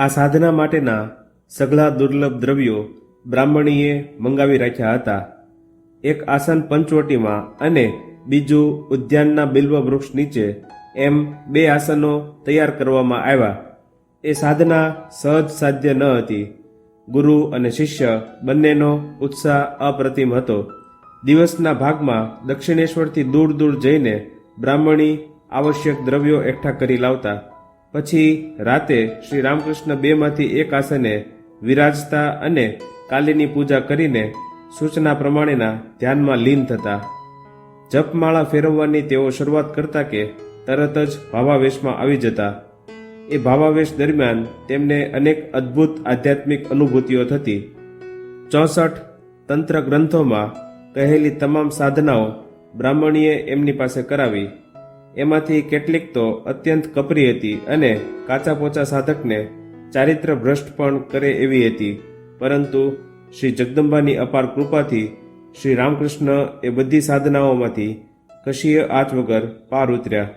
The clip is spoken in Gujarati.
આ સાધના માટેના સઘળા દુર્લભ દ્રવ્યો બ્રાહ્મણીએ મંગાવી રાખ્યા હતા. એક આસન પંચવટીમાં અને બીજું ઉદ્યાનના બિલ્વ વૃક્ષ નીચે એમ બે આસનો તૈયાર કરવામાં આવ્યા. એ સાધના સહજ સાધ્ય ન હતી. ગુરુ અને શિષ્ય બંનેનો ઉત્સાહ અપ્રતિમ હતો. દિવસના ભાગમાં દક્ષિણેશ્વરથી દૂર દૂર જઈને બ્રાહ્મણી આવશ્યક દ્રવ્યો એકઠા કરી લાવતા પછી રાતે શ્રી રામકૃષ્ણ બેમાંથી એક આસને વિરાજતા અને કાલીની પૂજા કરીને સૂચના પ્રમાણેના ધ્યાનમાં લીન થતા. જપમાળા ફેરવવાની તેઓ શરૂઆત કરતા કે તરત જ ભાવાવેશમાં આવી જતા. એ ભાવાવેશ દરમિયાન તેમને અનેક અદ્ભુત આધ્યાત્મિક અનુભૂતિઓ થતી. ચોસઠ તંત્ર ગ્રંથોમાં કહેલી તમામ સાધનાઓ બ્રાહ્મણીએ એમની પાસે કરાવી. એમાંથી કેટલીક તો અત્યંત કપરી હતી અને કાચા પોચા સાધકને ચારિત્ર ભ્રષ્ટ પણ કરે એવી હતી. પરંતુ શ્રી જગદંબાની અપાર કૃપાથી શ્રી રામકૃષ્ણ એ બધી સાધનાઓમાંથી કશીય આચ વગર પાર ઉતર્યા.